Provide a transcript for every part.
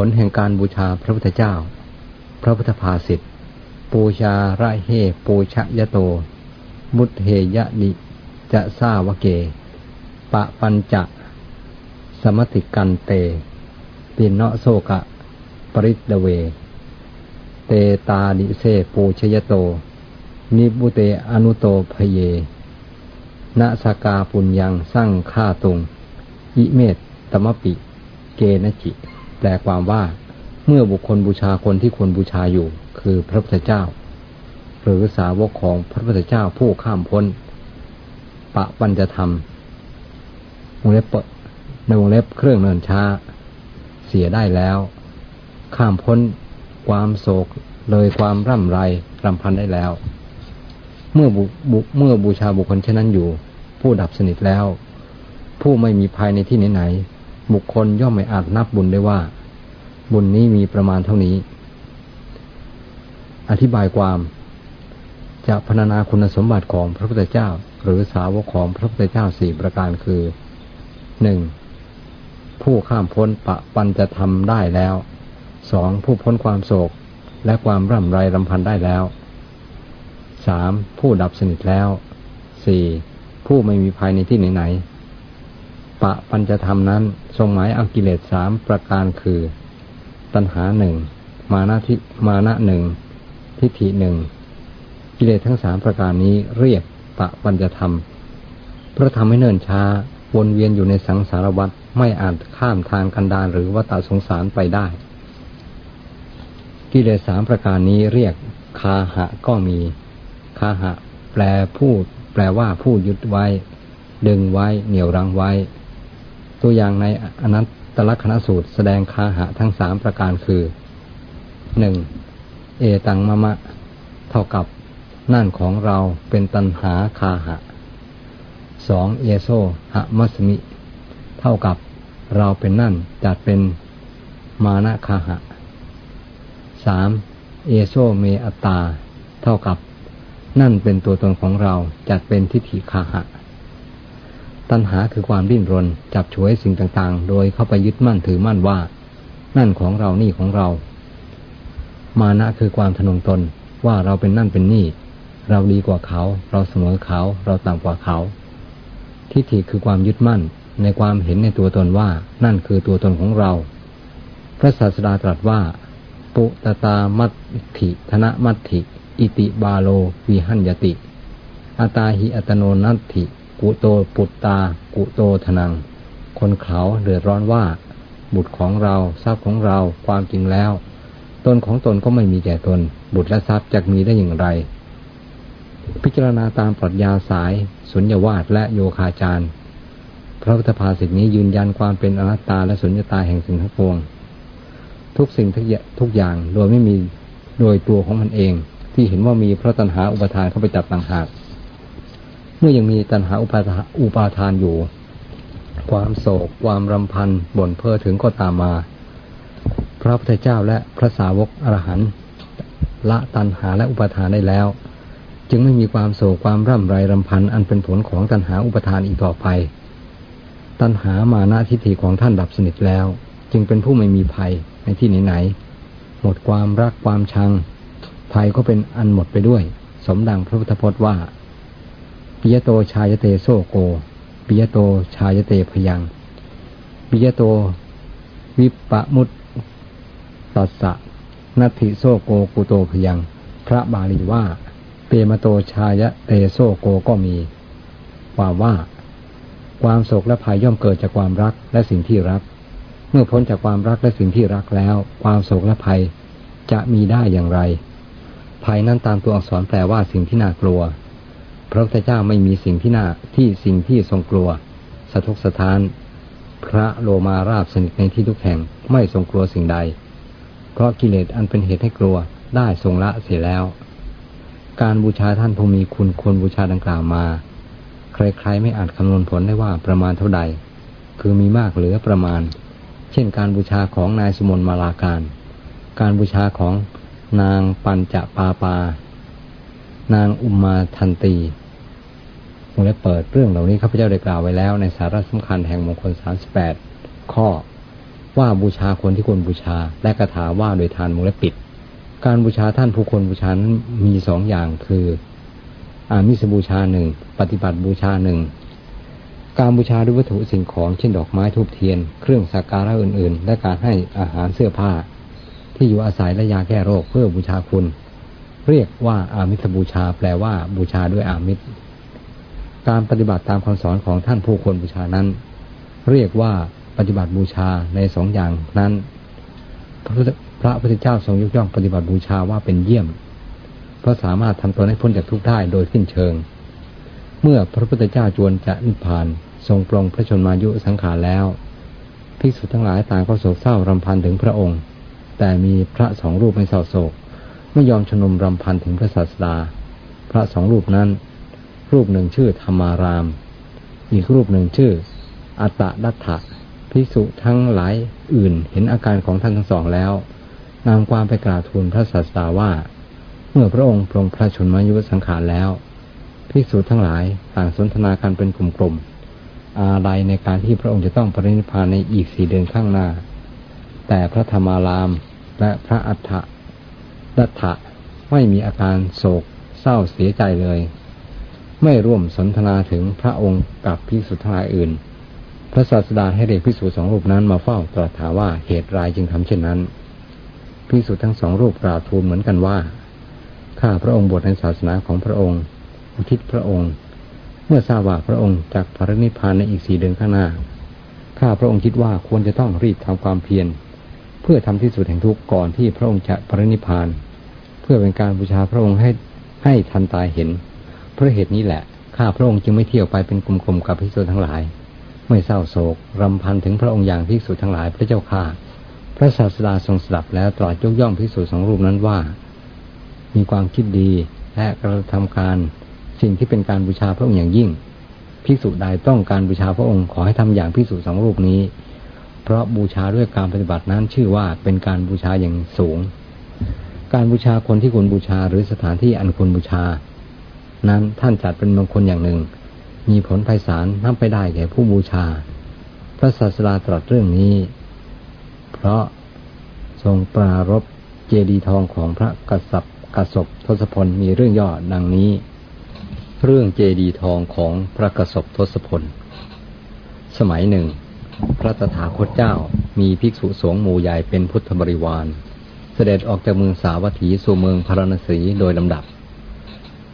ผลแห่งการบูชาพระพุทธเจ้า พระพุทธภาษิตปูชาระเฮปูชะยะโต มุตเฮยะนิจะซาวะเก ปะปัญจะ สมติกันเตปินเนาะโซกะ ปริตเว เตตาดิเซปูชยโต นิบุเตอนุโตพเยนะสกาปุญญังสร้างฆ่าตุง อิเมตตมปิ เกนจิ แปลความว่า เมื่อบุคคลบูชาคนที่ควรบูชาอยู่ คือพระพุทธเจ้า หรือสาวกของพระพุทธเจ้าผู้ข้ามพ้น ปะปัญจะทำวงเล็บเปิดในวงเล็บเครื่องเนินช้า เสียได้แล้ว ข้ามพ้น ความโศกเลยความร่ำไรรำพันได้แล้ว เมื่อบุเมื่อบูชาบุคคลเช่นนั้นอยู่ ผู้ดับสนิทแล้ว ผู้ไม่มีภัยในที่ไหนๆ บุคคลย่อมไม่อาจนับบุญได้ว่า บุญนี้มีประมาณเท่านี้ อธิบายความจะพรรณนาคุณสมบัติของพระพุทธเจ้า หรือสาวกของพระพุทธเจ้าสี่ประการคือหนึ่งผู้ข้ามพ้นปะปันจะทำได้แล้วสองผู้พ้นความโศกและความร่ำไรรำพันได้แล้วสามผู้ดับสนิทแล้วสี่ผู้ไม่มีภัยในที่ไหนๆ ปะปัญจะทำนั้น ทรงหมายเอากิเลสสามประการคือ ตัณหาหนึ่งมานะทิมานะหนึ่งทิฏฐิหนึ่งกิเลสทั้งสามประการนี้เรียกปะปัญจะทำเพราะทำให้เนิ่นช้าวนเวียนอยู่ในสังสารวัฏไม่อาจข้ามทางกันดารหรือวัฏสงสารไปได้ กิเลสสามประการนี้เรียกคาหะก็มีคาหะ แปลพูด แปลว่าผู้ยึดไว้ ดึงไว้ เหนี่ยวรั้งไว้ ตัวอย่างในอนัตตลกนสูตรแสดงคาหะทั้งสามประการคือหนึ่งเอตังมะมะ เท่ากับนั่นของเราเป็นตันหาคาหะสองเอโซหะมัสมิ เท่ากับเราเป็นนั่นจัดเป็นมานะคาหะสามเอโซเมอัตตา เท่ากับ นั่นเป็นตัวตนของเราจัดเป็นทิฏฐิคาหะ ตัณหาคือความดิ้นรน จับฉวยสิ่งต่างๆ โดยเข้าไปยึดมั่นถือมั่นว่า นั่นของเรานี่ของเรา มานะคือความทนงตนว่าเราเป็นนั่นเป็นนี่ เราดีกว่าเขา เราเสมอเขา เราต่ำกว่าเขา ทิฏฐิคือความยึดมั่นในความเห็นในตัวตนว่า นั่นคือตัวตนของเรา พระศาสดาตรัสว่า ปุตตามัตถิธนมัตถิ อิติบาโลวิหันยติอาตาหิอัตโนนัตถิ กุโตปุตตา กุโตทนัง คนเขาเดือดร้อนว่า บุตรของเราทรัพย์ของเราความจริงแล้ว ตนของตนก็ไม่มีแก่ตน บุตรและทรัพย์จะมีได้อย่างไร พิจารณาตามปรัชญาสาย สุญญวาสและโยคาจารย์พระพุทธภาษิตนี้ยืนยันความเป็นอนัตตาและสุญญตาแห่งสิ่งทั้งปวง ทุกสิ่งทุกอย่างโดยไม่มีโดยตัวของมันเอง ที่เห็นว่ามีเพราะตัณหาอุปทานเข้าไปจับต่างหาก เมื่อยังมีตัณหาอุปาทานอยู่ ความโศก ความรำพันบ่นเพ้อถึงก็ตามมา พระพุทธเจ้าและพระสาวกอรหันต์ละตัณหาและอุปทานได้แล้ว จึงไม่มีความโศกความร่ำไรรำพันอันเป็นผลของตัณหาอุปทานอีกต่อไป ตัณหามานะทิฏฐิของท่านดับสนิทแล้ว จึงเป็นผู้ไม่มีภัยในที่ไหนๆหมดความรักความชังภัยก็เป็นอันหมดไปด้วย สมดังพระพุทธพจน์ว่า ปิยโตชายเตโซโกปิยโตชายเตพยังปิยโตวิปะมุตตัสสะนัตถิโซโกกุโตพยัง พระบาลีว่า เปมโตชายเตโซโกก็มี ความว่า ความโศกและภัยย่อมเกิดจากความรักและสิ่งที่รัก เมื่อพ้นจากความรักและสิ่งที่รักแล้ว ความโศกและภัยจะมีได้อย่างไร ภัยนั้นตามตัวอักษรแปลว่าสิ่งที่น่ากลัว พระพุทธเจ้าไม่มีสิ่งที่น่าที่สิ่งที่ทรงกลัว สะทกสะท้าน พระโลมาราบสนิทในที่ทุกแห่งไม่ทรงกลัวสิ่งใด เพราะกิเลสอันเป็นเหตุให้กลัวได้ทรงละเสียแล้ว การบูชาท่านผู้มีคุณควรบูชาดังกล่าวมา ใครๆไม่อาจคำนวณผลได้ว่าประมาณเท่าใด คือมีมากเหลือประมาณ เช่นการบูชาของนายสมนมาลาการ การบูชาของนางปัญจปาปา นางอุมมาทันตี มงเล็เปิดเรื่องเหล่านี้ข้าพเจ้าได้กล่าวไว้แล้วในสาระสำคัญแห่งมงคล38ข้อ ว่าบูชาคนที่ควรบูชาและคาถาว่าโดยทานวงเล็บปิด การบูชาท่านผู้ควรบูชานั้นมีสองอย่างคือ อามิสบูชาหนึ่งปฏิบัติบูชาหนึ่งการบูชาด้วยวัตถุสิ่งของเช่นดอกไม้ทูบเทียน เครื่องสักการะอื่น ๆ และการให้อาหารเสื้อผ้า ที่อยู่อาศัยและยาแก้โรคเพื่อบูชาคุณ เรียกว่าอามิสบูชาแปลว่าบูชาด้วยอามิส การปฏิบัติตามคำสอนของท่านผู้ควรบูชานั้น เรียกว่าปฏิบัติบูชาในสองอย่างนั้น พระพุทธพระพุทธเจ้าทรงยกย่องปฏิบัติบูชาว่าเป็นเยี่ยม เพราะสามารถทำตนให้พ้นจากทุกข์ได้โดยสิ้นเชิง เมื่อพระพุทธเจ้าจวนจะนิพพานทรงปรองพระชนมายุสังขารแล้วภิกษุทั้งหลายต่างก็โศกเศร้ารำพันถึงพระองค์ แต่มีพระสองรูปไม่เศร้าโศกไม่ยอมชนมรำพันถึงพระศาสดา พระสองรูปนั้น รูปหนึ่งชื่อธรรมาราม อีกรูปหนึ่งชื่อ อัตตดัตถะภิกษุทั้งหลายอื่นเห็นอาการของท่านทั้งสองแล้วนำความไปกราบทูลพระศาสดาว่า เมื่อพระองค์ปรงพระชนมายุสังขารแล้วภิกษุทั้งหลายต่างสนทนากันเป็นกลุ่มๆอาลัยในการที่พระองค์จะต้องปรินิพพานในอีกสี่เดือนข้างหน้า แต่พระธรรมารามและพระอัฏฐดัตถะไม่มีอาการโศกเศร้าเสียใจเลย ไม่ร่วมสนทนาถึงพระองค์กับภิกษุทั้งหลายอื่น พระศาสดาให้เด็กภิกษุสองรูปนั้นมาเฝ้าตรัสถามว่าเหตุไรจึงทำเช่นนั้นภิกษุทั้งสองรูปกราบทูลเหมือนกันว่า ข้าพระองค์บวชในศาสนาของพระองค์ อุทิศพระองค์ เมื่อทราบว่าพระองค์จากพระนิพพานในอีกสี่เดือนข้างหน้า ข้าพระองค์คิดว่าควรจะต้องรีบทำความเพียรเพื่อทำที่สุดแห่งทุกข์ก่อนที่พระองค์จะปรินิพพาน เพื่อเป็นการบูชาพระองค์ให้ให้ทันตายเห็น เพราะเหตุนี้แหละ ข้าพระองค์จึงไม่เที่ยวไปเป็นกลุ่มๆกับภิกษุทั้งหลาย ไม่เศร้าโศกรำพันถึงพระองค์อย่างภิกษุทั้งหลายพระเจ้าข้าพระศาสดาทรงสดับแล้วตรัสยกย่องภิกษุสองรูปนั้นว่า มีความคิดดีและกระทำการสิ่งที่เป็นการบูชาพระองค์อย่างยิ่งภิกษุใดต้องการบูชาพระองค์ขอให้ทำอย่างภิกษุสองรูปนี้ เพราะบูชาด้วยการปฏิบัตินั้นชื่อว่าเป็นการบูชาอย่างสูง การบูชาคนที่ควรบูชาหรือสถานที่อันควรบูชา นั้นท่านจัดเป็นมงคลอย่างหนึ่ง มีผลไพศาลนับไปได้แก่ผู้บูชา พระศาสดาตรัสเรื่องนี้ เพราะทรงปรารบเจดีทองของพระกษัตริย์กสบทศพลมีเรื่องย่อดังนี้ เรื่องเจดีทองของพระกสบทศพล สมัยหนึ่ง พระตถาคตเจ้ามีภิกษุสงฆ์หมู่ใหญ่เป็นพุทธบริวาร เสด็จออกจากเมืองสาวัตถีสู่เมืองพาราณสีโดยลำดับ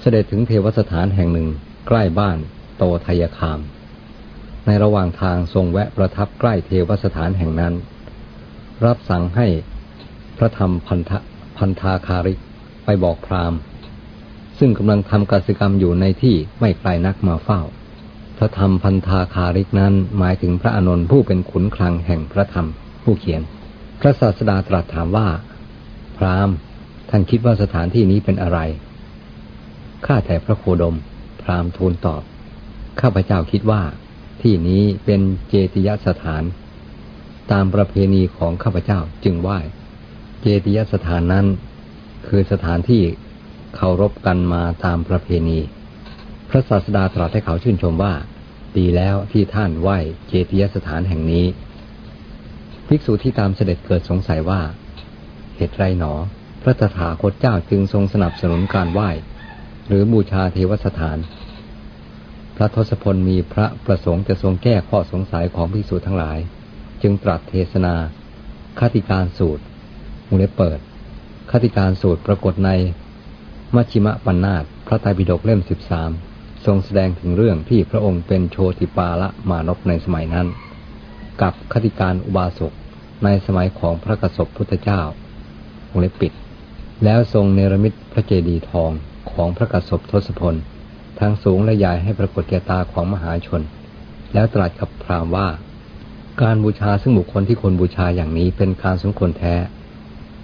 เสด็จถึงเทวสถานแห่งหนึ่ง ใกล้บ้านโตทยคาม ในระหว่างทางทรงแวะประทับใกล้เทวสถานแห่งนั้น รับสั่งให้พระธรรมพันธพันธาคาริกไปบอกพราหมณ์ ซึ่งกำลังทำกสิกรรมอยู่ในที่ไม่ไกลนักมาเฝ้า พระธรรมพันธาคาริกนั้นหมายถึงพระอานนท์ผู้เป็นขุนคลังแห่งพระธรรมผู้เขียน พระศาสดาตรัสถามว่า พราหมณ์ท่านคิดว่าสถานที่นี้เป็นอะไร ข้าแต่พระโคดม พราหมณ์ทูลตอบ ข้าพเจ้าคิดว่า ที่นี้เป็นเจติยสถาน ตามประเพณีของข้าพเจ้าจึงไหว้ เจติยสถานนั้น คือสถานที่เคารพกันมาตามประเพณี พระศาสดาตรัสให้เขาชื่นชมว่า ดีแล้วที่ท่านไหว้เจติยสถานแห่งนี้ ภิกษุที่ตามเสด็จเกิดสงสัยว่า เหตุไรหนอ พระตถาคตเจ้าจึงทรงสนับสนุนการไหว้ หรือบูชาเทวสถาน พระทศพลมีพระประสงค์จะทรงแก้ข้อสงสัยของภิกษุทั้งหลาย จึงตรัสเทศนาคติการสูตรวงเล็บเปิดคติการสูตรปรากฏใน มัชชิมะปัญนาตพระไตรปิฎกเล่มสิบสามทรงแสดงถึงเรื่องที่พระองค์เป็นโชติปาละมานพในสมัยนั้น กับคติการอุบาสกในสมัยของพระกสบพุทธเจ้าวงเล็บปิด แล้วทรงเนรมิตพระเจดีย์ทอง ของพระกสบทศพล ทั้งสูงและใหญ่ให้ปรากฏแก่ตาของมหาชน แล้วตรัสกับพราหมณ์ว่า การบูชาซึ่งบุคคลที่ควรบูชาอย่างนี้เป็นการสมควรแท้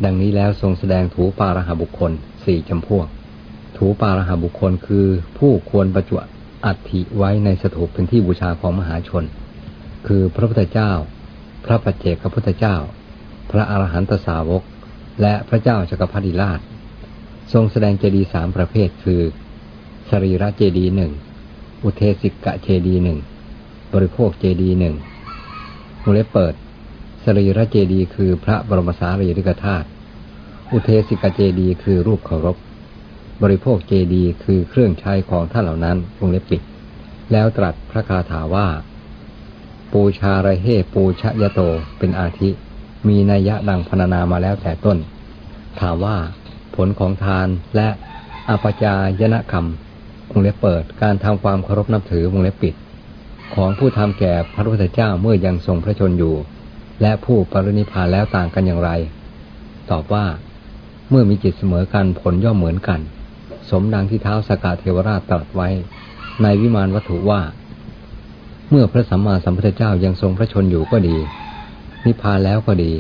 ดังนี้แล้วทรงแสดงถูปาระหาบุคคลสี่จำพวก ถูปาระหาบุคคลคือผู้ควรประจุอัฐิไว้ในสถูปเป็นที่บูชาของมหาชน คือพระพุทธเจ้า พระปัจเจกพระพุทธเจ้า พระอรหันตสาวก และพระเจ้าจักรพรรดิราช ทรงแสดงเจดีย์สามประเภทคือ สรีระเจดีย์หนึ่งอุเทสิกะเจดีย์หนึ่งบริโภคเจดีย์หนึ่งมูเลเปิด สรีระเจดีย์คือพระบรมสารีริกธาตุอุเทสิกะเจดีย์คือรูปเคารพ บริโภคเจดีย์คือเครื่องใช้ของท่านเหล่านั้นวงเล็บปิด แล้วตรัสพระคาถาว่า ปูชาระเฮปูชยโตเป็นอาทิ มีนัยยะดังพรรณนามาแล้วแต่ต้น ถามว่า ผลของทานและอปจายนกรรมวงเล็บเปิดการทำความเคารพนับถือวงเล็บปิด ของผู้ทำแก่พระพุทธเจ้าเมื่อยังทรงพระชนอยู่ และผู้ปรินิพพานแล้วต่างกันอย่างไร ตอบว่า เมื่อมีจิตเสมอกันผลย่อมเหมือนกัน สมดังที่เท้าสกาเทวราชตรัสไว้ ในวิมานวัตถุว่า เมื่อพระสัมมาสัมพุทธเจ้ายังทรงพระชนอยู่ก็ดี นิพพานแล้วก็ดี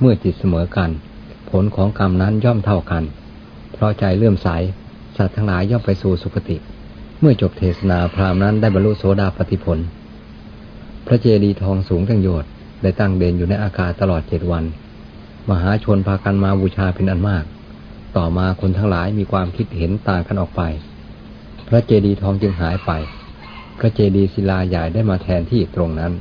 เมื่อจิตเสมอกัน ผลของกรรมนั้นย่อมเท่ากัน เพราะใจเลื่อมใส สัตว์ทั้งหลายย่อมไปสู่สุคติ เมื่อจบเทศนาพราหมณ์นั้นได้บรรลุโสดาปติผล พระเจดีย์ทองสูงจังโยชน์ได้ตั้งเด่นอยู่ในอากาศตลอดเจ็ดวัน มหาชนพากันมาบูชาเป็นอันมาก ต่อมาคนทั้งหลายมีความคิดเห็นต่างกันออกไป พระเจดีย์ทองจึงหายไป พระเจดีย์ศิลาใหญ่ได้มาแทนที่ตรงนั้น